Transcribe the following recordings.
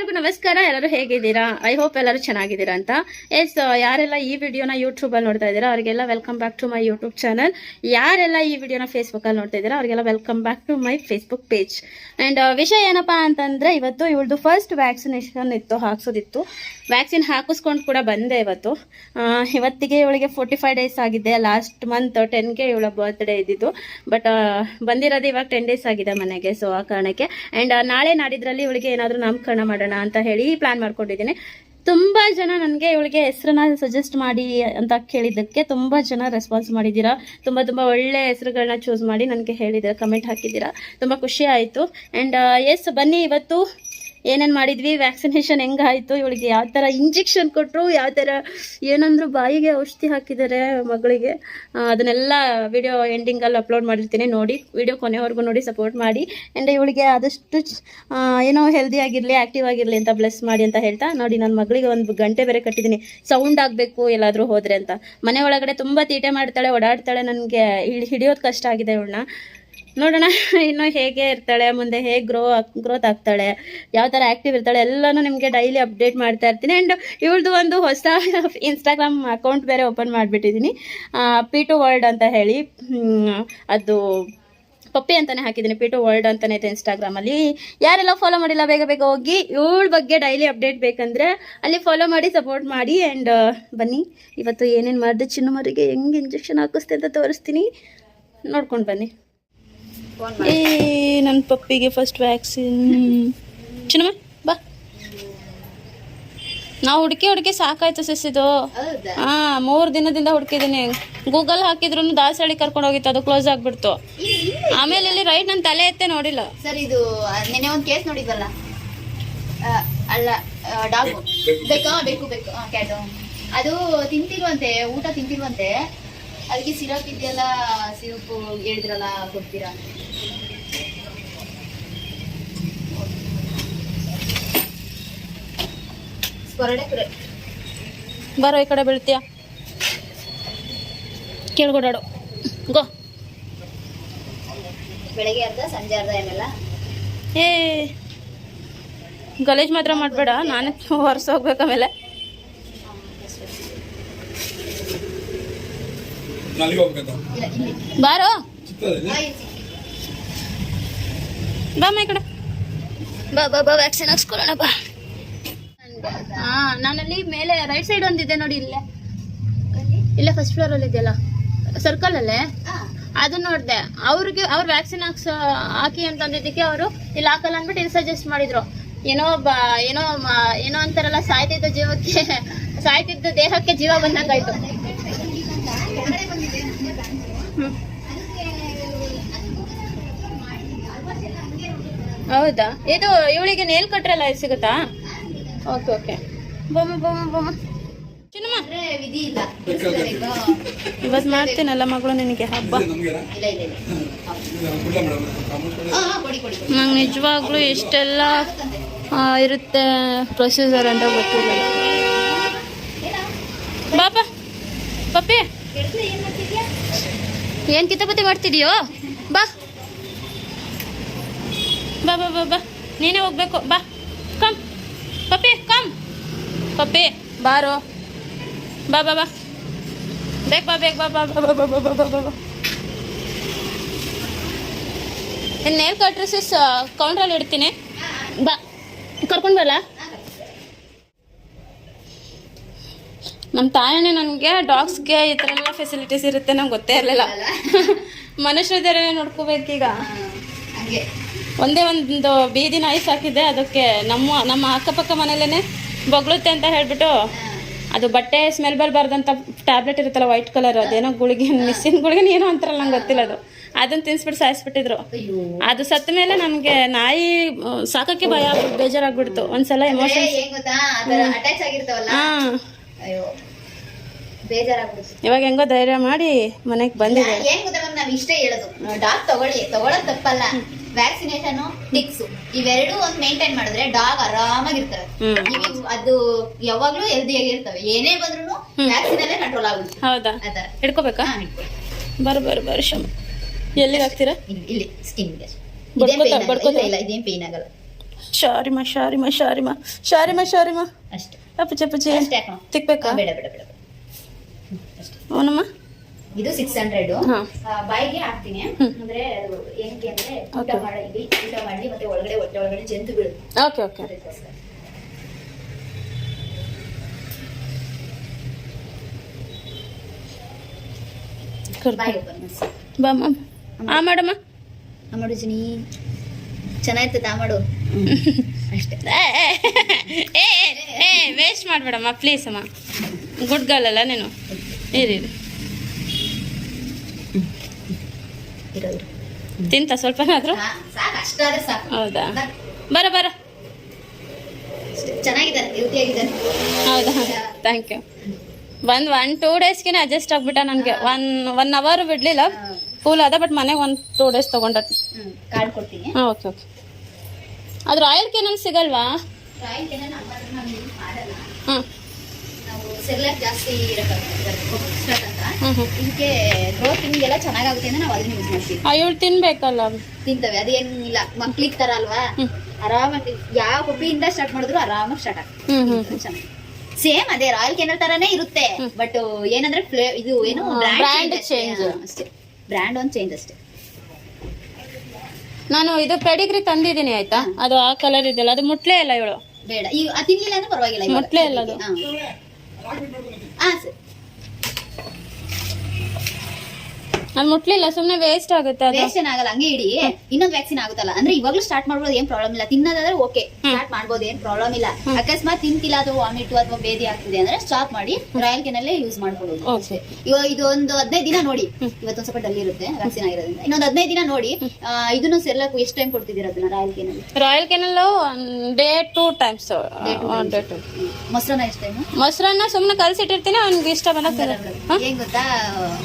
ಎಲ್ಲರಿಗೂ ನಮಸ್ಕಾರ. ಎಲ್ಲರೂ ಹೇಗಿದ್ದೀರಾ? ಐ ಹೋಪ್ ಎಲ್ಲರೂ ಚೆನ್ನಾಗಿದ್ದೀರಾ ಅಂತ. ಎಸ್ ಯಾರೆಲ್ಲ ಈ ವಿಡಿಯೋನ ಯೂಟ್ಯೂಬಲ್ಲಿ ನೋಡ್ತಾ ಇದ್ದೀರಾ, ಅವರಿಗೆಲ್ಲ welcome back to my YouTube channel ಯಾರೆಲ್ಲ ಈ ವಿಡಿಯೋನ ಫೇಸ್ಬುಕ್ಕಲ್ಲಿ ನೋಡ್ತಾ ಇದ್ದೀರಾ, ಅವರಿಗೆಲ್ಲ welcome back to my Facebook page and ವಿಷಯ ಏನಪ್ಪಾ ಅಂತಂದರೆ, ಇವತ್ತು ಇವಳದು ಫಸ್ಟ್ ವ್ಯಾಕ್ಸಿನೇಷನ್ ಇತ್ತು, ಹಾಕ್ಸೋದಿತ್ತು. ವ್ಯಾಕ್ಸಿನ್ ಹಾಕಿಸ್ಕೊಂಡು ಕೂಡ ಬಂದೆ ಇವತ್ತು. ಇವತ್ತಿಗೆ ಇವಳಿಗೆ ಫೋರ್ಟಿ ಫೈವ್ ಡೇಸ್ ಆಗಿದೆ ಲಾಸ್ಟ್ ಮಂತ್ ಟೆನ್ಗೆ ಇವಳ ಬರ್ತ್ಡೇ ಇದ್ದಿದ್ದು. ಬಟ್ ಬಂದಿರೋದು ಇವಾಗ ಟೆನ್ ಡೇಸ್ ಆಗಿದೆ ಮನೆಗೆ ಸೊ ಆ ಕಾರಣಕ್ಕೆ. ಆ್ಯಂಡ್ ನಾಳೆ ನಾಡಿದ್ರಲ್ಲಿ ಇವಳಿಗೆ ಏನಾದರೂ ನಾಮಕರಣ ಮಾಡೋಣ ಅಂತ ಹೇಳಿ ಪ್ಲ್ಯಾನ್ ಮಾಡ್ಕೊಂಡಿದ್ದೀನಿ. ತುಂಬ ಜನ ನನಗೆ ಇವಳಿಗೆ ಹೆಸರನ್ನ ಸಜೆಸ್ಟ್ ಮಾಡಿ ಅಂತ ಕೇಳಿದ್ದಕ್ಕೆ ತುಂಬ ಜನ ರೆಸ್ಪಾನ್ಸ್ ಮಾಡಿದ್ದೀರಾ. ತುಂಬ ತುಂಬ ಒಳ್ಳೆ ಹೆಸರುಗಳನ್ನ ಚೂಸ್ ಮಾಡಿ ನನಗೆ ಹೇಳಿದ್ದೀರಾ ಕಮೆಂಟ್ ಹಾಕಿದ್ದೀರಾ. ತುಂಬ ಖುಷಿ ಆಯಿತು. ಆ್ಯಂಡ್ ಎಸ್ ಬನ್ನಿ ಇವತ್ತು. ಏನೇನು ಮಾಡಿದ್ವಿ? ವ್ಯಾಕ್ಸಿನೇಷನ್ ಹೆಂಗಾಯಿತು? ಇವಳಿಗೆ ಯಾವ ಥರ ಇಂಜೆಕ್ಷನ್ ಕೊಟ್ಟರು ಯಾವ ಥರ ಏನಂದ್ರು ಬಾಯಿಗೆ ಔಷಧಿ ಹಾಕಿದ್ದಾರೆ ಮಗಳಿಗೆ. ಅದನ್ನೆಲ್ಲ ವಿಡಿಯೋ ಎಂಡಿಂಗಲ್ಲಿ ಅಪ್ಲೋಡ್ ಮಾಡಿರ್ತೀನಿ. ನೋಡಿ ವಿಡಿಯೋ ಕೊನೆವರೆಗೂ ನೋಡಿ ಸಪೋರ್ಟ್ ಮಾಡಿ. ಆ್ಯಂಡ್ ಇವಳಿಗೆ ಆದಷ್ಟು ಏನೋ ಹೆಲ್ದಿ ಆಗಿರಲಿ ಆ್ಯಕ್ಟಿವ್ ಆಗಿರಲಿ ಅಂತ ಬ್ಲೆಸ್ ಮಾಡಿ ಅಂತ ಹೇಳ್ತಾ, ನೋಡಿ ನನ್ನ ಮಗಳಿಗೆ ಒಂದು ಗಂಟೆ ಬೇರೆ ಕಟ್ಟಿದ್ದೀನಿ. ಸೌಂಡ್ ಆಗಬೇಕು ಎಲ್ಲಾದರೂ ಹೋದರೆ ಅಂತ. ಮನೆ ಒಳಗಡೆ ತುಂಬ ತೀಟೆ ಮಾಡ್ತಾಳೆ, ಓಡಾಡ್ತಾಳೆ, ನನಗೆ ಹಿಡಿಯೋದು ಕಷ್ಟ ಆಗಿದೆ ಇವಳನ್ನ. ನೋಡೋಣ, ಇನ್ನು ಹೇಗೆ ಇರ್ತಾಳೆ, ಮುಂದೆ ಹೇಗೆ ಗ್ರೋ ಗ್ರೋತ್ ಆಗ್ತಾಳೆ, ಯಾವ ಥರ ಆ್ಯಕ್ಟಿವ್ ಇರ್ತಾಳೆ, ಎಲ್ಲನೂ ನಿಮಗೆ ಡೈಲಿ ಅಪ್ಡೇಟ್ ಮಾಡ್ತಾ ಇರ್ತೀನಿ. ಆ್ಯಂಡ್ ಇವಳದು ಒಂದು ಹೊಸ ಇನ್ಸ್ಟಾಗ್ರಾಮ್ ಅಕೌಂಟ್ ಬೇರೆ ಓಪನ್ ಮಾಡಿಬಿಟ್ಟಿದ್ದೀನಿ ಪಿ ಟು ವರ್ಲ್ಡ್ ಅಂತ ಹೇಳಿ. ಅದು ಪಪ್ಪಿ ಅಂತಲೇ ಹಾಕಿದ್ದೀನಿ ಪಿ ಟು ವರ್ಲ್ಡ್ ಅಂತಲೇ ಇದೆ ಇನ್ಸ್ಟಾಗ್ರಾಮಲ್ಲಿ ಯಾರೆಲ್ಲ ಫಾಲೋ ಮಾಡಿಲ್ಲ, ಬೇಗ ಬೇಗ ಹೋಗಿ, ಇವಳ ಬಗ್ಗೆ ಡೈಲಿ ಅಪ್ಡೇಟ್ ಬೇಕಂದರೆ ಅಲ್ಲಿ ಫಾಲೋ ಮಾಡಿ ಸಪೋರ್ಟ್ ಮಾಡಿ ಆ್ಯಂಡ್ ಬನ್ನಿ. ಇವತ್ತು ಏನೇನು ಮಾಡಿದೆ, ಚಿನ್ನಮರಿಗೆ ಹೆಂಗೆ ಇಂಜೆಕ್ಷನ್ ಹಾಕಿಸ್ತೆ ಅಂತ ತೋರಿಸ್ತೀನಿ. ನೋಡ್ಕೊಂಡು ಬನ್ನಿ. ಏ ನನ್ನ ಪಪ್ಪಿಗೆ ಫಸ್ಟ್ ವ್ಯಾಕ್ಸಿನ್ ಚಿನ್ನಮ್ಮ ಬಾ. ನಾವು ಹುಡುಕಿ ಹುಡುಕಿ ಸಾಕಾಯ್ತು ಸಸಿದು. ಹಾ ಮೂರು ದಿನದಿಂದ ಹುಡುಕಿದ್ದೀನಿ ಗೂಗಲ್ ಹಾಕಿದ್ರು ದಾಸಳಿ ಕರ್ಕೊಂಡು ಹೋಗಿತ್ತು ಅದು ಕ್ಲೋಸ್ ಆಗ್ಬಿಡ್ತು. ಆಮೇಲೆ ಇಲ್ಲಿ ರೈಟ್ ನನ್ನ ತಲೆ ಎತ್ತೆ ನೋಡಿಲ್ಲ. ಸರ್ ಇದು ನೆನೆ ಒಂದು ಕೇಸ್ ನೋಡಿದ್ವಲ್ಲ? ಅಲ್ಲ ಡಾಗು. ಬೇಕು ಬೇಕು ಬೇಕು. ಕ್ಯಾಟು ಅದು ತಿಂತಿರುವಂತೆ ಊಟ ತಿಂತಿಲ್ವಂತೆ ಅದಕ್ಕೆ ಸಿರಪ್ ಇದೆಯಲ್ಲ ಸಿರಪ್ ಹೇಳಿದ್ರಲ್ಲ ಕೊಡ್ತೀರಾ? ಬರ ಈ ಕಡೆ ಬೀಳ್ತೀಯ? ಕೇಳ್ಕೊಡಾಡು ಗೋ. ಬೆಳಗ್ಗೆ ಅರ್ಧ ಸಂಜೆ ಅರ್ಧ ಏನೆಲ್ಲ? ಏ ಗಲೇಜ್ ಮಾತ್ರ ಮಾಡಬೇಡ. ನಾನೇ ಹೊರ್ಸ್ ಹೋಗ್ಬೇಕು ಆಮೇಲೆ. ಹೋಗ್ಬೇಕಂತ ಬಾರೋ. ಬಾ ಈ ಕಡೆ. ಬಾ ಬಾ ಬಾ ವ್ಯಾಕ್ಸಿನ್ ಹಾಕ್ಸ್ಕೊಳ್ಳೋಣ ಬಾ. ಹಾ ನಾನಲ್ಲಿ ಮೇಲೆ ರೈಟ್ ಸೈಡ್ ಒಂದಿದೆ ನೋಡಿ ಇಲ್ಲೇ. ಇಲ್ಲೇ ಫಸ್ಟ್ ಫ್ಲೋರ್ ಅಲ್ಲಿ ಇದೆಯಲ್ಲ? ಸರ್ಕಲ್ ಅಲ್ಲೇ? ಅದನ್ನ ಅದು ನೋಡ್ದೆ. ಅವ್ರಿಗೆ ಅವ್ರು ವ್ಯಾಕ್ಸಿನ್ ಹಾಕ್ಸ ಹಾಕಿ ಅಂತಂದಿದ್ದಕ್ಕೆ ಅವರು ಇಲ್ಲಿ ಹಾಕಲ್ಲ ಅಂದ್ಬಿಟ್ಟು ಇಲ್ಲಿ ಸಜೆಸ್ಟ್ ಮಾಡಿದ್ರು. ಏನೋ ಬಾ ಏನೋ ಏನೋ ಅಂತಾರಲ್ಲ ಸಾಯ್ತಿದ್ದ ಜೀವಕ್ಕೆ ಸಾಯ್ತಿದ್ದ ದೇಹಕ್ಕೆ ಜೀವ ಬಂದಂಗಾಯ್ತು. ಹೌದಾ? ಇದು ಇವಳಿಗೆ ನೇಲ್ ಕಟ್ರಲ್ಲ ಸಿಗುತ್ತಾ? ಓಕೆ ಓಕೆ ಬೊಮ್ಮ ಬೊಮ್ಮ ಬೊಮ್ಮ. ಚಿನ್ನಮ್ಮ. ಇವತ್ತು ಮಾಡ್ತೀನಲ್ಲ ಮಗಳು ನಿನಗೆ? ಹಬ್ಬ. ನಂಗೆ ನಿಜವಾಗ್ಲೂ ಇಷ್ಟೆಲ್ಲ ಇರುತ್ತೆ ಪ್ರೊಸೀಜರ್ ಅಂತ ಗೊತ್ತಿಲ್ಲ. ಬಾಬಾ ಪಪ್ಪಿ. ಏನು ಕಿತಾಪತಿ ಮಾಡ್ತಿದ್ಯೋ? ಬಾ. ಬಾ ಬಾ ಬಾ ಬಾ ನೀನೇ ಹೋಗ್ಬೇಕು ಬಾ ಕಮ್ ಪಪ್ಪಿ ಕಮ್ ಪಪ್ಪಿ ಬಾರೋ ಬಾ ಬಾ ಬಾ ಬೇಗ ಬಾ ಬೇಗ ಬಾ ಬಾ ಬಾ ಬಾ ಬಾ ಬಾ ಬಾ ಬಾ ಬಾ ಬಾ ನೇಲ್ ಕಟ್ರಸಿಸ್ ಕೌಂಟ್ರಲ್ಲಿ ಇಡ್ತೀನಿ ಬಾ ಕರ್ಕೊಂಡು ಬರಲ್ಲ ನಮ್ಮ ತಾಯನೇ ನನಗೆ ಡಾಗ್ಸ್ಗೆ ಈ ಥರ ಎಲ್ಲ ಫೆಸಿಲಿಟೀಸ್ ಇರುತ್ತೆ ನಂಗೆ ಗೊತ್ತೇ ಇರಲಿಲ್ಲ ಮನುಷ್ಯರದೇ ನೋಡ್ಕೋಬೇಕೀಗ ಹಂಗೆ ಒಂದೇ ಒಂದು ಬೀದಿ ನಾಯಿ ಸಾಕಿದ್ದೆ ಅದಕ್ಕೆ ನಮ್ಮ ನಮ್ಮ ಅಕ್ಕಪಕ್ಕ ಮನೇಲೇ ಬೊಗಳುತ್ತೆ ಅಂತ ಹೇಳ್ಬಿಟ್ಟು ಅದು ಬಟ್ಟೆ ಸ್ಮೆಲ್ ಬರಬಾರ್ದಂತ ಟ್ಯಾಬ್ಲೆಟ್ ಇರುತ್ತಲ್ಲ ವೈಟ್ ಕಲರ್ ಅದೇನೋ ಗುಳಿಗೆ ಮಿಸ್ಸಿನ ಗುಳಿಗೆ ಏನೋ ಅಂತಾರಲ್ಲ ನಂಗೆ ಗೊತ್ತಿಲ್ಲ ಅದು. ಅದನ್ನ ತಿನ್ಸ್ಬಿಟ್ಟು ಸಾಯಿಸ್ಬಿಟ್ಟಿದ್ರು. ಅದು ಸತ್ತ ಮೇಲೆ ನಮಗೆ ನಾಯಿ ಸಾಕಕ್ಕೆ ಭಯ ಆಗ್ಬಿಟ್ಟು ಬೇಜಾರಾಗ್ಬಿಡ್ತು. ಒಂದ್ಸಲ ಎಮೋಷನ್ ಎಮೋಷನ್ಸ್ ಹಾಂ. ಇವಾಗ ಹೆಂಗೋ ಧೈರ್ಯ ಮಾಡಿ ಮನೆಗೆ ಬಂದಿದೆ ನಾವ್ ಇಷ್ಟೇ ಹೇಳೋದು. ಡಾಗ್ ತಗೊಳ್ಳಿ. ತಗೊಳೋದ್ ತಪ್ಪಲ್ಲ. Vaccination ticks. ಇವೆರಡು ಒಂದ್ ಮೇಂಟೈನ್ ಮಾಡಿದ್ರೆ ಡಾಗ್ ಆರಾಮಾಗಿರ್ತವೆ. ನೀವು ಅದು ಯಾವಾಗ್ಲೂ ಹೆಲ್ದಿ ಆಗಿರ್ತವೆ. ಏನೇ ಬಂದ್ರು ವ್ಯಾಕ್ಸಿನ್ ಅಲ್ಲೇ ಕಂಟ್ರೋಲ್ ಆಗುತ್ತೆ. ಹೌದಾ? ಹಿಡ್ಕೋಬೇಕಾ. ಬರು ಬರು ಬರು ಶಮ. ಎಲ್ಲಿಗೆ ಹಾಕ್ತೀರಾ? ಇಲ್ಲಿ ಸ್ಕಿನ್? ಇಲ್ಲ ಇದೇನ್ ಪೇನ್ ಆಗಲ್ಲ. ಶಾರಿಮ ಶಾರಿಮ ಶಾರಿಮ. ಶಾರಿಮ ಶಾರಿಮ. ಅಷ್ಟೇ. ಅಷ್ಟೇ ಹಾಕೋಣ. ತಿಕ್ಬೇಕಾ? ಬೇಡ ಬೇಡ ಬೇಡ. ಅವನಮ್ಮ? ಇದು ಸಿಕ್ಸ್ ಹಂಡ್ರೆಡ್. ಬಾಯಿಗೆ ಹಾಕ್ತೀನಿ ಅಂದ್ರೆ ಅದು ಏನಕ್ಕೆ ಅಂದ್ರೆ ಊಟ. ಮಾಡಿ ಊಟ ಮಾಡಿ ಮತ್ತೆ ಒಳಗಡೆ ಹೊಟ್ಟೆ ಒಳಗಡೆ ಜಂತು ಬೀಳುತ್ತೆ ಓಕೆ ಓಕೆ ಅದಕ್ಕೋಸ್ಕರ ಬಾಯ್ ಓಪನ್ ಬಾಮ್ಮ ಆ ಮಾಡಮ್ಮ ಮಾಡು ಜಿನಿ ಚೆನ್ನಾಗಿರ್ತದೆ ಆ ಮಾಡು ಅಷ್ಟೇ ಏ, ಏ, ಏ ವೇಸ್ಟ್ ಮಾಡಬೇಡಮ್ಮ ಪ್ಲೀಸ್ ಅಮ್ಮ ಗುಡ್ ಗರ್ಲ್ ಅಲ್ಲ ನೀನು ಇರಿ ಇರೋ. ತಿಂತ ಸ್ವಲ್ಪನಾದ್ರೂ? ಅಷ್ಟಾದ್ರೆ ಸಾಕು. ಹೌದಾ. ಬರ ಬರ. ಚೆನ್ನಾಗಿದ್ದಾರೆ ಹೌದಾ? ಥ್ಯಾಂಕ್ ಯು ಬಂದು ಒನ್ ಟೂ ಡೇಸ್ಗೆ ಅಡ್ಜಸ್ಟ್ ಆಗ್ಬಿಟ್ಟ ನನಗೆ. ಒನ್ ಒನ್ ಅವರ್ ಬಿಡಲಿಲ್ಲ. ಕೂಲ್ ಅದ ಬಟ್ ಮನೆಗೆ ಒಂದು ಟೂ ಡೇಸ್ ತೊಗೊಂಡ. ಹ್ಮ್ ಕಾರ್ಡ್ ಕೊಡ್ತೀನಿ. ಹಾಂ ಓಕೆ ಓಕೆ ಸಿಗಲ್ವಾ? ರಾಯಿಲ್ ಯೂಸ್ ಮಾಡಲ್ಲ. ಹಾಂ. ಸೆರ್ಲಾಕ್ ಜಾಸ್ತಿ ಹ್ಞೂ ಇದಕ್ಕೆ ಗ್ರೋತಿಂಗ್ ಎಲ್ಲ ಚೆನ್ನಾಗಾಗುತ್ತೆ ಅಂತ ನಾವು ಅದನ್ನ ಯೂಸ್ ಮಾಡ್ತೀವಿ. ಅಯ್ಯೋ ತಿನ್ಬೇಕಲ್ಲ. ತಿಂತವೆ ಅದೇನಿಲ್ಲ ಮಕ್ಳಿಗೆ ತರ ಅಲ್ವಾ. ಆರಾಮಾಗಿ ಯಾವ ಹುಬ್ಬಿಯಿಂದ ಸ್ಟಾರ್ಟ್ ಮಾಡಿದ್ರು ಆರಾಮಾಗಿ ಸ್ಟಾರ್ಟ್ ಚೆನ್ನಾಗಿ. ಸೇಮ್ ಅದೇ ರಾಯಲ್ ಕೆನಲ್ ತರಾನೇ ಇರುತ್ತೆ. ಬಟ್ ಏನಂದ್ರೆ ಫ್ಲೇ- ಇದು ಏನು ಬ್ರ್ಯಾಂಡ್ ಚೇಂಜ್ ಅಷ್ಟೇ. ಬ್ರ್ಯಾಂಡ್ ಒಂದು ಚೇಂಜ್ ಅಷ್ಟೇ. ನಾನು ಇದು ಪೆಡಿಗ್ರಿ ತಂದಿದ್ದೀನಿ ಆಯ್ತಾ? ಅದು ಆ ಕಲರ್ ಇದೆಯಲ್ಲ ಅದು ಮುಟ್ಲೇ ಇಲ್ಲ ಇವಳು. ಬೇಡ. ಅದ್ ತಿನ್ಲಿಲ್ಲ ಅಂದ್ರೆ ಪರವಾಗಿಲ್ಲ ಮುಟ್ಲೇ ಮೊಟ್ಲೆ ಇಲ್ಲ ಅದು. ಹಾ. ಹಾ ಅದು ಮುಟ್ಲಿಲ್ಲ ಸುಮ್ನೆ ವೇಸ್ಟ್ ಆಗುತ್ತೆ ಅದು. ವೇಸ್ಟ್ ಆಗಲ್ಲ ಹಂಗೆ ಇಡಿ. ಇನ್ನೊಂದು ವ್ಯಾಕ್ಸಿನ್ ಆಗುತ್ತಲ್ಲ. ಅಂದ್ರೆ ಇವಾಗ್ಲೂ ಸ್ಟಾರ್ಟ್ ಮಾಡ್ಬೋದು ಏನ್ ಪ್ರಾಬ್ಲಮ್ ಇಲ್ಲ. ತಿನ್ನೋದಾದ್ರೆ ಓಕೆ ಸ್ಟಾರ್ಟ್ ಮಾಡ್ಬೋದು ಏನ್ ಪ್ರಾಬ್ಲಮ್ ಇಲ್ಲ. ಅಕಸ್ಮಾತ್ ತಿಂತಿಲ್ಲ ಅಥವಾ ವಾಮಿಟ್ ಅಥವಾ ಬೇದಿ ಆಗ್ತಿದೆ ಅಂದ್ರೆ ಸ್ಟಾಪ್ ಮಾಡಿ ರಾಯಲ್ ಕೆನಲ್ಲೇ ಯೂಸ್ ಮಾಡ್ಕೊಳ್ಳೋದು. ಓಕೆ ಇವಾಗ ಇದು ಒಂದು ಹದಿನೈದು ದಿನ ನೋಡಿ. ಇವತ್ತೊಂದ್ ಸ್ವಲ್ಪ ಡಲ್ ಇರುತ್ತೆ ವ್ಯಾಕ್ಸಿನ್ ಆಗಿರೋದ್ರಿಂದ. ಇನ್ನೊಂದು ಹದಿನೈದು ದಿನ ನೋಡಿ. ಇದನ್ನು ಸೆರ್ಲಕ್ ಎಷ್ಟು ಟೈಮ್ ಕೊಡ್ತಿದ್ದೀರ ಅದನ್ನ ರಾಯಲ್ ಕೆನಲ್ಲಿ Royal ಕೆನಲ್ಲು day two times day two ಮೊಸರನ್ನ ಎಷ್ಟು ಟೈಮ್ ಮೊಸರನ್ನ ಸುಮ್ಮನೆ ಕಲ್ಸಿಟ್ಟಿರ್ತೀನಿ ಅವ್ನಿಗೆ ಇಷ್ಟ ಬಂದಾಗ. ಏನ್ ಗೊತ್ತಾ?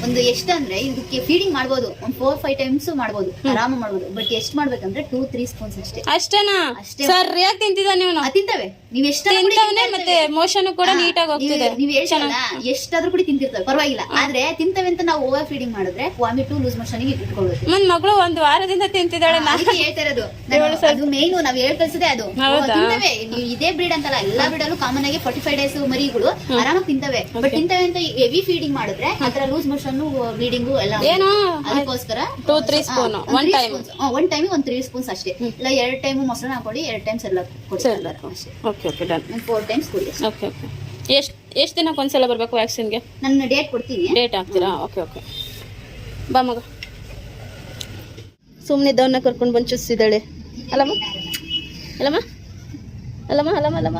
ಒಂದು ಎಷ್ಟು ಅಂದ್ರೆ ಇದಕ್ಕೆ ಫೀಡಿಂಗ್ ಮಾಡ್ಬೋದು. ಒಂದು ಫೋರ್ ಫೈವ್ ಟೈಮ್ಸ್ ಮಾಡ್ಬೋದು. ಆರಾಮ ಮಾಡ್ಬೋದು. ಬಟ್ ಎಷ್ಟು ಮಾಡ್ಬೇಕಂದ್ರೆ ಟೂ ತ್ರೀ ಸ್ಪೂನ್ಸ್ ಅಷ್ಟೇ. ಅಷ್ಟೇನಾ? ಅಷ್ಟೇ. ಸರಿಯಾಗಿ ತಿಂತಿದ್ದಾನೆ ಇವನು ಅದ್ ತಿಂತವೆ. ನೀವ್ ಎಷ್ಟು ತಿಂತವನೆ ಮತ್ತೆ ಮೋಷನ್ ಕೂಡ ನೀಟಾಗಿ ಹೋಗ್ತಿದೆ. ನೀವ್ ಹೇಳ್ತಲ್ಲ ಎಷ್ಟಾದ್ರೂ ಕೂಡ ತಿಂತಿರ್ತವೆ. ಪರವಾಗಿಲ್ಲ. ಆದ್ರೆ ತಿಂತವೆ ಅಂತ ನಾವು ಓವರ್ ಫೀಡಿಂಗ್ ಮಾಡಿದ್ರೆ ವಾಮಿಟ್ ಲೂಸ್ ಮೋಷನ್ ಇಟ್ಕೊಳ್ಬೇಕು. ನನ್ನ ಮಗಳು ಒಂದ್ ವಾರದಿಂದ ತಿಂತಿದ್ದಾಳೆ ನಾನು. ಹೇಳ್ತಿರೋದು ಹೇಳ್ತಾ ಇರೋದು. ನಾನು ಅದು ಮೇನ್ ನಾವ್ ಹೇಳ್ ಕಳ್ಸದೆ ಅದು? ತಿಂತವೆ. ನೀವು ಇದೇ ಬ್ರೀಡ್ ಅಂತಲ್ಲ ಎಲ್ಲಾ ಬ್ರೀಡ್ ಅಲ್ಲೂ ಕಾಮನ್ ಆಗಿ ಫಾರ್ಟಿ ಫೈವ್ ಡೇಸ್ ಮರಿಗಳು ಆರಾಮಾಗಿ ತಿಂತವೆ. ಬಟ್ ತಿಂತವೆ ಅಂತ ಹೆವಿ ಫೀಡಿಂಗ್ ಮಾಡಿದ್ರೆ ಅದರ ಲೂಸ್ ಮೋಷನ್ ಬ್ಲೀಡಿಂಗು ಎಲ್ಲ ಏನು? ಅದಕ್ಕೋಸ್ಕರ? Two three spoon one time one time ಒಂದು ತ್ರೀ ಸ್ಪೂನ್ಸ್ ಅಷ್ಟೇ. ಇಲ್ಲ ಎರಡು ಟೈಮ್ ಮೊಸರನ್ನ ಹಾಕೊಳ್ಳಿ ಎರಡು ಟೈಮ್ಸ್ ಎಲ್ಲ ಕೊಡಿ. Okay okay done four times ಕೊಡಿ. ಓಕೆ ಓಕೆ ಎಷ್ಟು ಎಷ್ಟು ದಿನಕ್ಕೆ ಒಂದ್ಸಲ ಬರ್ಬೇಕು ವ್ಯಾಕ್ಸಿನ್ಗೆ ನನ್ನ ಡೇಟ್ ಕೊಡ್ತೀನಿ. ಡೇಟ್ ಹಾಕ್ತೀರಾ? ಓಕೆ ಓಕೆ ಬಾ ಮಗ. ಸುಮ್ಮನೆ ದವನ್ನ ಕರ್ಕೊಂಡು ಬಂದು ಚುಸ್ಸಿದ್ದಾಳೆ ಅಲ್ಲಮ್ಮ ಅಲ್ಲಮ್ಮ. ಅಲ್ಲಮ್ಮ? ಅಲ್ಲಮ್ಮ ಅಲ್ಲಮ್ಮ?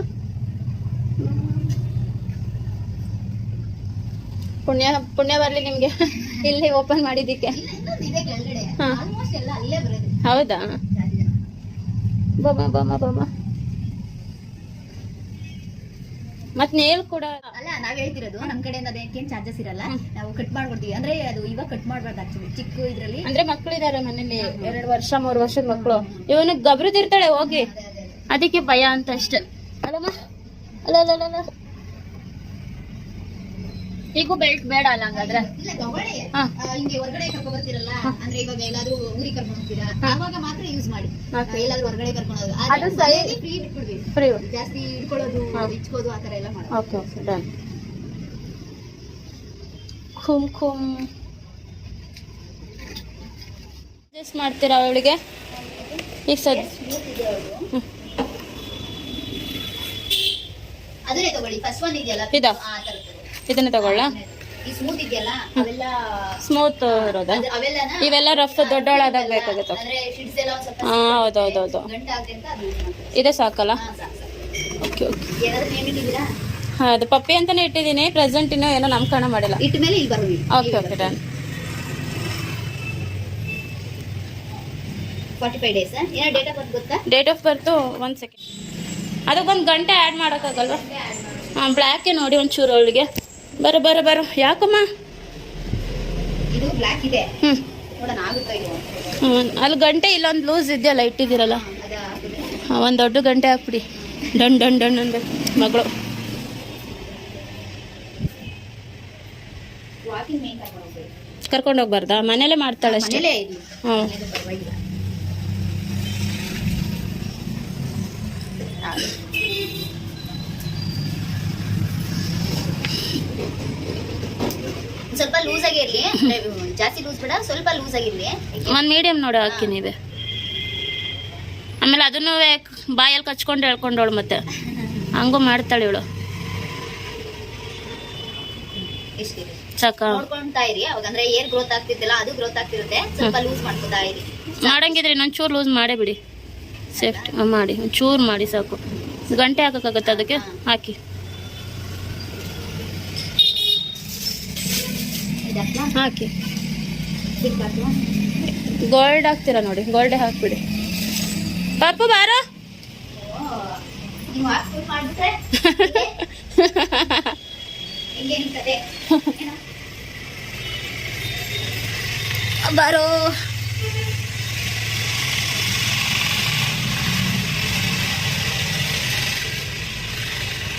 ಪುಣ್ಯ ಪುಣ್ಯ ಬರ್ಲಿ ನಿಮಗೆ. ಇಲ್ಲಿ ಓಪನ್ ಮಾಡಿದ್ದಕ್ಕೆ. ಹೌದಾ? ಬೊಮ್ಮ ಬೊಮ್ಮ ಬೊಮ್ಮ. ಮತ್ ನೇಲ್ ಕೂಡ ಅಲ್ಲ ನಾವ್ ಹೇಳ್ತಿರೋದು ನಮ್ ಕಡೆಯಿಂದ ಅದಕ್ಕೇನ್ ಚಾರ್ಜಸ್ ಇರಲ್ಲ. ನಾವು ಕಟ್ ಮಾಡ್ಬಿಡ್ತೀವಿ ಅಂದ್ರೆ ಅದು ಇವಾಗ ಕಟ್ ಮಾಡ್ಬಾರ್ದು ಆಕ್ಚುಲಿ ಚಿಕ್ಕ ಇದ್ರಲ್ಲಿ. ಅಂದ್ರೆ ಮಕ್ಕಳಿದಾರೆ ಮನೇಲಿ. ಎರಡ್ ವರ್ಷ ಮೂರ್ ವರ್ಷದ ಮಕ್ಳು. ಇವನು ಗಬ್ರದಿರ್ತಾಳೆ ಹೋಗಿ. ಅದಕ್ಕೆ ಭಯ ಅಂತ ಅಷ್ಟೇ. ಅಲ್ಲಮ್ಮ. ಅಲ್ಲ ಅಲ್ಲ, ಅಲ್ಲ ಈಗೂ ಬೆಲ್ಟ್ ಬೇಡ ಅಲ್ಲ ಹಂಗಾದ್ರೆ. ಇಲ್ಲ ತಗೊಳ್ಳಿ ಆ, ಹಿಂಗೆ ಹೊರಗಡೆ ಕರ್ಕೊಂಡ್ ಬರ್ತೀರಲ್ಲ ಅಂದ್ರೆ ಇವಾಗ ಎಲ್ಲಾದ್ರೂ ಊರಿಗೆ ಕರ್ಕೊಂಡ್ ಹೋಗ್ತೀರಾ? ಆವಾಗ ಮಾತ್ರ ಯೂಸ್ ಮಾಡಿ. Okay. ಎಲ್ಲಾದ್ರೂ ಹೊರಗಡೆ ಕರ್ಕೊಂಡು ಅದು. ಫ್ರೀ ಬಿಟ್ಬಿಡ್ಬೇಕು ಫ್ರೀ ಜಾಸ್ತಿ ಇಟ್ಕೊಳ್ಳೋದು ಹಾ. ಆ ತರ ಎಲ್ಲ ಮಾಡೋದು. ಓಕೆ ಓಕೆ ಡನ್ ಖುಮ್ ಖುಮ್ ಅಡ್ಜಸ್ಟ್ ಮಾಡ್ತೀರಾ ಅವಳಿಗೆ? ಈಗ ಸದ್ ಅದನ್ನೇ ತಗೊಳ್ಳಿ ಫಸ್ಟ್ ಒನ್ ಇದೆಯಲ್ಲ? ಇದು? ಆ ತರದ್ದು. ಇದನ್ನ ತಗೊಳ್ಳ? ಸ್ಮೂತ್ ಇರೋದ? ಇವೆಲ್ಲ ರಫ್ ದೊಡ್ಡವಳಾದಾಗ ಬೇಕಾಗುತ್ತೆ. ಹೌದೌದೌದು ಇದೇ ಸಾಕಲ್ಲ. Okay okay. ಅದು ಪಪ್ಪಿ ಅಂತಾನೆ ಇಟ್ಟಿದ್ದೀನಿ ಪ್ರೆಸೆಂಟ್ ಇನ್ನೂ ಏನೋ ನಾಮಕರಣ ಮಾಡಿಲ್ಲ. Okay okay done. Date of birth ಒಂದು ಸೆಕೆಂಡ್ ಅದಕ್ಕೊಂದು ಗಂಟೆ ಆ್ಯಡ್ ಮಾಡೋಕ್ಕಾಗಲ್ವಾ? ಹಾಂ ಬ್ಲ್ಯಾಕೇ ನೋಡಿ ಒಂಚೂರು ಅವಳಿಗೆ. ಬರೋ ಬರೋ ಬರೋ. ಯಾಕಮ್ಮ? ಹ್ಞೂ ಅಲ್ಲಿ ಗಂಟೆ ಇಲ್ಲೊಂದು ಲೂಸ್ ಇದೆಯಲ್ಲ ಇಟ್ಟಿದ್ದೀರಲ್ಲ ಹಾಂ ಒಂದು ದೊಡ್ಡ ಗಂಟೆ ಹಾಕ್ಬಿಡಿ. ಡನ್ ಡನ್ ಡನ್ ಅನ್ಬೇಕು ಮಗಳು. ಕರ್ಕೊಂಡು ಹೋಗ್ಬಾರ್ದಾ? ಮನೇಲೇ ಮಾಡ್ತಾಳೆ ಅಷ್ಟೇ. ಹ್ಞೂ ಮನೇದು ಪರವಾಗಿಲ್ಲ ಸ್ವಲ್ಪ ಲೂಸ್ ಆಗಿ ಇರ್ಲಿ ಅಂದ್ರೆ ಜಾಸ್ತಿ ಲೂಸ್ ಬೇಡ ಸ್ವಲ್ಪ ಲೂಸ್ ಆಗಿರ್ಲಿ. ಒಂದು ಮೀಡಿಯಂ ನೋಡಿ ಹಾಕಿ ನೀವೇ. ಆಮೇಲೆ ಅದನ್ನು ಬಾಯಲ್ಲಿ ಕಚ್ಕೊಂಡು ಹೇಳ್ಕೊಂಡವಳು ಮತ್ತೆ. ಹಂಗೂ ಮಾಡ್ತಾಳೆ ಇವಳು. ಸಾಕ. ನೋಡ್ಕೊಂತಾ ಇರಿ ಅವಾಗ ಅಂದ್ರೆ ಏರ್ ಗ್ರೋತ್ ಆಗ್ತಿದ್ದಲ್ಲ ಅದು ಗ್ರೋತ್ ಆಗ್ತಿರುತ್ತೆ. ಸ್ವಲ್ಪ ಲೂಸ್ ಮಾಡ್ಕೊತಾ ಇರಿ. ಮಾಡಂಗಿದ್ರೆ ಇನ್ನೊಂದು ಚೂರು ಲೂಸ್ ಮಾಡೇ ಬಿಡಿ. ಸೇಫ್ಟಿ ಮಾಡಿ ಒಂಚೂರು ಮಾಡಿ ಸಾಕು. ಗಂಟೆ ಹಾಕಕ್ಕಾಗತ್ತೆ ಅದಕ್ಕೆ? ಹಾಕಿ. ಹಾಕಿ. ಗೋಲ್ಡ್ ಹಾಕ್ತೀರಾ ನೋಡಿ ಗೋಲ್ಡೇ ಹಾಕ್ಬಿಡಿ. ಪಾಪು ಬಾರೋ. ಬಾರೋ.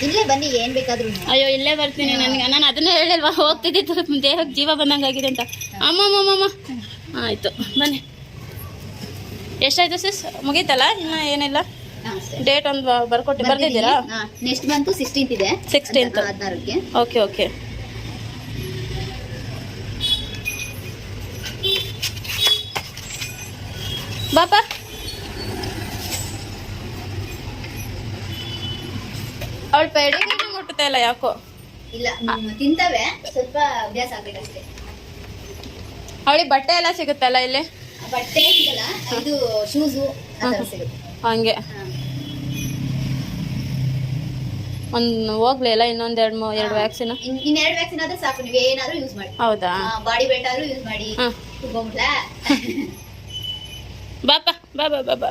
ಇಲ್ಲೇ ಬನ್ನಿ ಏನ್ ಬೇಕಾದ್ರೂ ಅಯ್ಯೋ ಇಲ್ಲೇ ಬರ್ತೀನಿ ನನ್ಗೆ. ನಾನು ಅದನ್ನೇ ಹೇಳಲ್ವಾ? ಹೋಗ್ತಿದ್ದಿತ್ತು ದೇಹಕ್ಕೆ ಜೀವ ಬಂದಂಗಾಗಿದೆ ಅಂತ. ಅಮ್ಮ ಅಮ್ಮ ಅಮ್ಮ ಆಯಿತು ಬನ್ನಿ. ಎಷ್ಟಾಯ್ತು ಸಿಸ್ ಮುಗೀತಲ್ಲ? ಇನ್ನ ಏನಿಲ್ಲ? ಡೇಟ್ ಒಂದು ಬರ್ಕೊಟ್ಟು ಬರ್ತಿದ್ದೀರಾ ನೆಕ್ಸ್ಟ್ ಬಂತು ಸಿಕ್ಸ್ಟೀನ್ತ್ ಇದೆ. 16th. ಹದಿನಾರಕ್ಕೆ. ಓಕೆ ಓಕೆ ಬಾಪ. ಅವಳು ಪೆಡಿಗ್ರಿನೂ ಮುಟ್ಟುತ್ತೆ ಇಲ್ಲ ಯಾಕೋ? ಇಲ್ಲ ತಿಂತವೆ ಸ್ವಲ್ಪ ಅಭ್ಯಾಸ ಆಗ್ಬೇಕಷ್ಟೇ. ಅವಳಿಗೆ ಬಟ್ಟೆ ಎಲ್ಲ ಸಿಗುತ್ತಲ್ಲ ಇಲ್ಲಿ? ಬಟ್ಟೆ ಸಿಗಲ್ಲ ಇದು ಶೂಸು ಹಂಗೆ. ಒಂದು ಹೋಗ್ಲಿ ಇಲ್ಲ ಇನ್ನೊಂದ್ ಎರಡು ಮೂ ಎರಡು ವ್ಯಾಕ್ಸಿನ್ ಇನ್ ಇನ್ನೆರಡು ವ್ಯಾಕ್ಸಿನ್ ಆದ್ರೆ ಸಾಕು ನೀವು ಏನಾದ್ರೂ ಯೂಸ್ ಮಾಡಿ. ಹೌದಾ? ಬಾಡಿ ಬೆಲ್ಟ್ ಆದ್ರೂ ಯೂಸ್ ಮಾಡಿ. ಬಾಪ ಬಾ ಬಾ ಬಾ ಬಾ.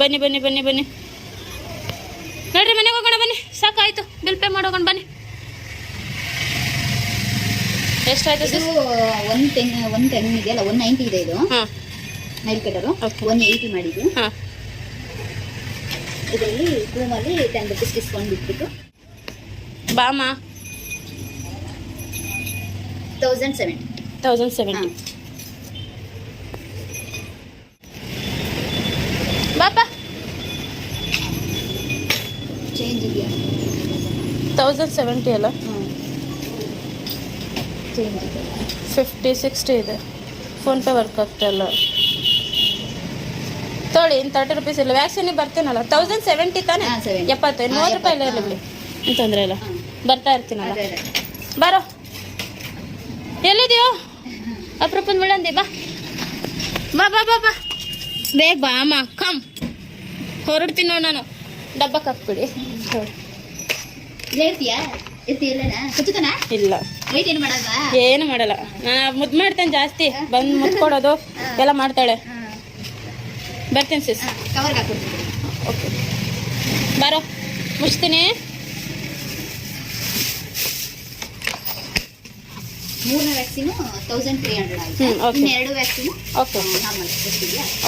ಬನ್ನಿ ಬನ್ನಿ ಬನ್ನಿ ಬನ್ನಿ ನೋಡ್ರಿ ಮನೆಗೆ ಹೋಗೋಣ ಬನ್ನಿ ಸಾಕಾಯ್ತು. ಬಿಲ್ ಪೇ ಮಾಡೋಕೊಂಡು ಬನ್ನಿ. ಎಷ್ಟಾಯ್ತು ಇದು ಒನ್ ಟೆನ್ ಒನ್ ಟೆನ್ ಇದೆಯಲ್ಲ ಒನ್ ನೈಂಟಿ ಇದೆ ಇದು ಹಾಂ. Nile cutter. ಒನ್ ಏಯ್ಟಿ ಮಾಡಿದ್ದು. ಇದರಲ್ಲಿ ರೂಮಲ್ಲಿ ಟೆನ್ ರುಪೀಸ್ ಡಿಸ್ಕೌಂಟ್ ಬಿಟ್ಬಿಟ್ಟು ಬಾಮ. ತೌಸಂಡ್ ಸೆವೆಂಟಿ ತೌಸಂಡ್ ಸೆವೆಂಟಿ ಬಾಪ ಚೇಂಜ್ ಇದೆಯಾ ತೌಸಂಡ್ ಸೆವೆಂಟಿ ಅಲ್ಲ? ಫಿಫ್ಟಿ ಸಿಕ್ಸ್ಟಿ ಇದೆ. ಫೋನ್ಪೇ ವರ್ಕ್ ಆಗ್ತಾಯಿಲ್ಲ ತೊಳಿ ಇನ್ನು ತರ್ಟಿ ರುಪೀಸ್ ಇಲ್ಲ. ವ್ಯಾಕ್ಸಿನಿಗೆ ಬರ್ತೀನಲ್ಲ? ತೌಸಂಡ್ ಸೆವೆಂಟಿ ತಾನೆ? 70. ಎಪ್ಪತ್ತೈದು ಮೂವತ್ತು ರೂಪಾಯಿ ಇಲ್ಲ ಇರಲಿ. ಏನು ತೊಂದರೆ ಇಲ್ಲ. ಬರ್ತಾ ಇರ್ತೀನಲ್ಲ. ಬರೋ. ಎಲ್ಲಿದೆಯೋ? ಅಪ್ರೂಪದ ಬಿಡಂದಿ ಬಾ. ಬಾ ಬಾ ಬಾ ಬಾ. ಬೇಗ ಬಾ ಅಮ್ಮ. ಕಮ್ ಹೊರಡ್ತೀನಿ ನೋಡಿ ನಾನು. ಡಬ್ಬಕ್ಕೆ ಹಾಕ್ಬಿಡಿ. ಇಲ್ಲೇ. ಏನು ಮಾಡಲ್ಲ. ಮುದ್ದು ಮಾಡ್ತೇನೆ ಜಾಸ್ತಿ. ಬಂದು ಮುದ್ದು ಕೊಡೋದು ಎಲ್ಲ ಮಾಡ್ತಾಳೆ. ಬರ್ತೀನಿ ಸಿಸ್ ಓಕೆ. ಬಾರೋ. ಮುಚ್ತೀನಿ. ಮೂರನೇ ವ್ಯಾಕ್ಸಿನ್ ತೌಸಂಡ್ ತ್ರೀ ಹಂಡ್ರೆಡ್. ಇನ್ನು ಎರಡು vaccine okay normal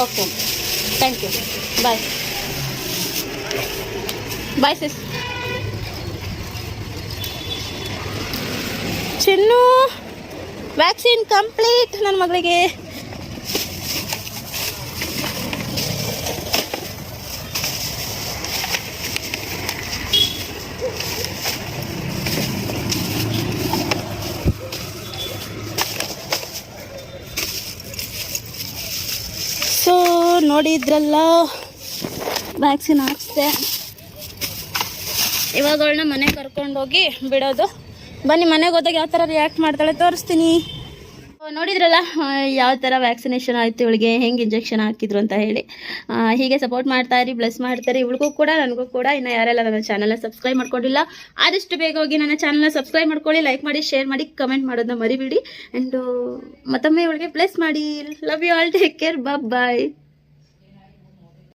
okay thank you bye bye sis Chinnu vaccine complete ನನ್ನ ಮಗಳಿಗೆ. ಸೊ ನೋಡಿದ್ರಲ್ಲ ವ್ಯಾಕ್ಸಿನ್ ಹಾಕ್ಸ್ದೆ. ಇವಾಗ ಅವಳನ್ನ ಮನೆಗೆ ಕರ್ಕೊಂಡೋಗಿ ಬಿಡೋದು. ಬನ್ನಿ, ಮನೆಗೆ ಹೋದಾಗ ಯಾವ ಥರ ರಿಯಾಕ್ಟ್ ಮಾಡ್ತಾಳೆ ತೋರಿಸ್ತೀನಿ. ನೋಡಿದ್ರಲ್ಲ ಯಾವ ಥರ ವ್ಯಾಕ್ಸಿನೇಷನ್ ಆಯಿತು, ಇವಳಿಗೆ ಹೆಂಗೆ ಇಂಜೆಕ್ಷನ್ ಹಾಕಿದ್ರು ಅಂತ ಹೇಳಿ. ಹೀಗೆ ಸಪೋರ್ಟ್ ಮಾಡ್ತಾ ಇರಿ ಬ್ಲೆಸ್ ಮಾಡ್ತಾರೆ ಇವಳಿಗೂ ಕೂಡ, ನನಗೂ ಕೂಡ. ಇನ್ನು ಯಾರೆಲ್ಲ ನನ್ನ ಚಾನಲ್ನ ಸಬ್ಸ್ಕ್ರೈಬ್ ಮಾಡ್ಕೊಂಡಿಲ್ಲ, ಆದಷ್ಟು ಬೇಗ ಹೋಗಿ ನನ್ನ ಚಾನಲ್ನ ಸಬ್ಸ್ಕ್ರೈಬ್ ಮಾಡ್ಕೊಳ್ಳಿ ಲೈಕ್ ಮಾಡಿ ಶೇರ್ ಮಾಡಿ ಕಮೆಂಟ್ ಮಾಡೋದನ್ನ ಮರಿಬೇಡಿ. ಆ್ಯಂಡು ಮತ್ತೊಮ್ಮೆ ಇವಳಿಗೆ ಬ್ಲೆಸ್ ಮಾಡಿ. Love you all take care bye